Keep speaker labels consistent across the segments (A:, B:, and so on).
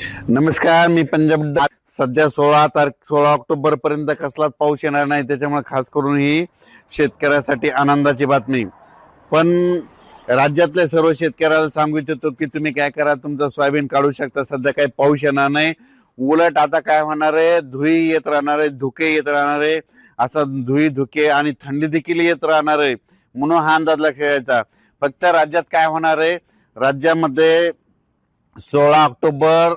A: नमस्कार मी पंजाब सध्या सोळा तारख सोळा ऑक्टोबर पर्यंत कसलाच पाऊस येणार नाही त्याच्यामुळे खास करून ही शेतकऱ्यासाठी आनंदाची बातमी. पण राज्यातल्या सर्व शेतकऱ्याला सांगू इच्छितो की तुम्ही काय करा तुमचं सोयाबीन काढू शकता सध्या काही पाऊस येणार नाही. उलट आता काय होणार आहे धुई येत राहणार आहे धुके येत राहणार आहे. असा धुई धुके आणि थंडी देखील येत राहणार आहे. म्हणून हा अंदाज लक्षात फक्त राज्यात काय होणार आहे राज्यामध्ये सोळा ऑक्टोबर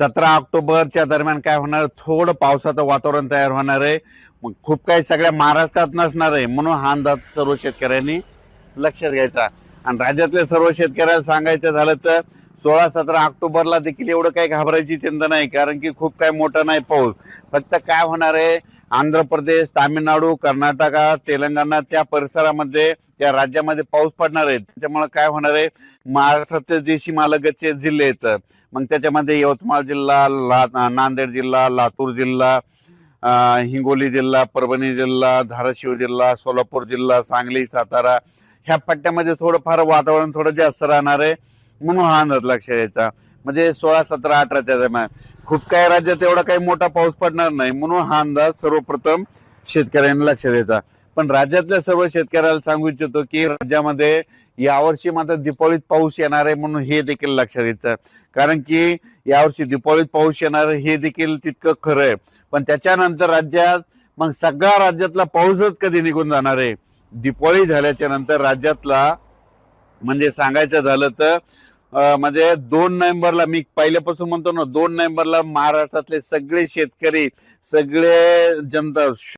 A: सतरा ऑक्टोबरच्या दरम्यान काय होणार? थोडं पावसाचं वातावरण तयार होणार आहे. मग खूप काही सगळ्या महाराष्ट्रात नसणार आहे म्हणून हा अंदाज सर्व शेतकऱ्यांनी लक्षात घ्यायचा. आणि राज्यातल्या सर्व शेतकऱ्याला सांगायचं झालं तर सोळा सतरा ऑक्टोबरला देखील एवढं काही घाबरायची चिंता नाही कारण की खूप काही मोठा नाही पाऊस. फक्त काय होणार आहे आंध्र प्रदेश तामिळनाडू कर्नाटका तेलंगणा त्या परिसरामध्ये त्या राज्यामध्ये पाऊस पडणार आहे. त्याच्यामुळे काय होणार आहे? महाराष्ट्राचे जे सीमालगतचे जिल्हे आहेत मग त्याच्यामध्ये यवतमाळ जिल्हा ला नांदेड जिल्हा लातूर जिल्हा हिंगोली जिल्हा परभणी जिल्हा धाराशिव जिल्हा सोलापूर जिल्हा सांगली सातारा ह्या पट्ट्यामध्ये थोडंफार वातावरण थोडं जास्त राहणार आहे. म्हणून हा अंदाज लक्षात यायचा म्हणजे सोळा सतरा अठराच्या दरम्यान. खूप काही राज्यात एवढा काही मोठा पाऊस पडणार नाही म्हणून हा अंदाज सर्वप्रथम शेतकऱ्यांना लक्ष द्यायचा पण राज्यातल्या सर्व शेतकऱ्याला सांगू इच्छितो की राज्यामध्ये यावर्षी मात्र दीपावलीत पाऊस येणार आहे म्हणून हे देखील लक्षात येतं कारण की यावर्षी दीपावलीत पाऊस येणार आहे हे देखील तितकं खरं आहे. पण त्याच्यानंतर राज्यात मग सगळा राज्यातला पाऊसच कधी निघून जाणार आहे? दीपावली झाल्याच्यानंतर राज्यातला म्हणजे सांगायचं झालं तर म्हणजे दोन नोव्हेंबरला मी पहिल्यापासून म्हणतो ना दोन नोव्हेंबरला महाराष्ट्रातले सगळे शेतकरी सगळे जनता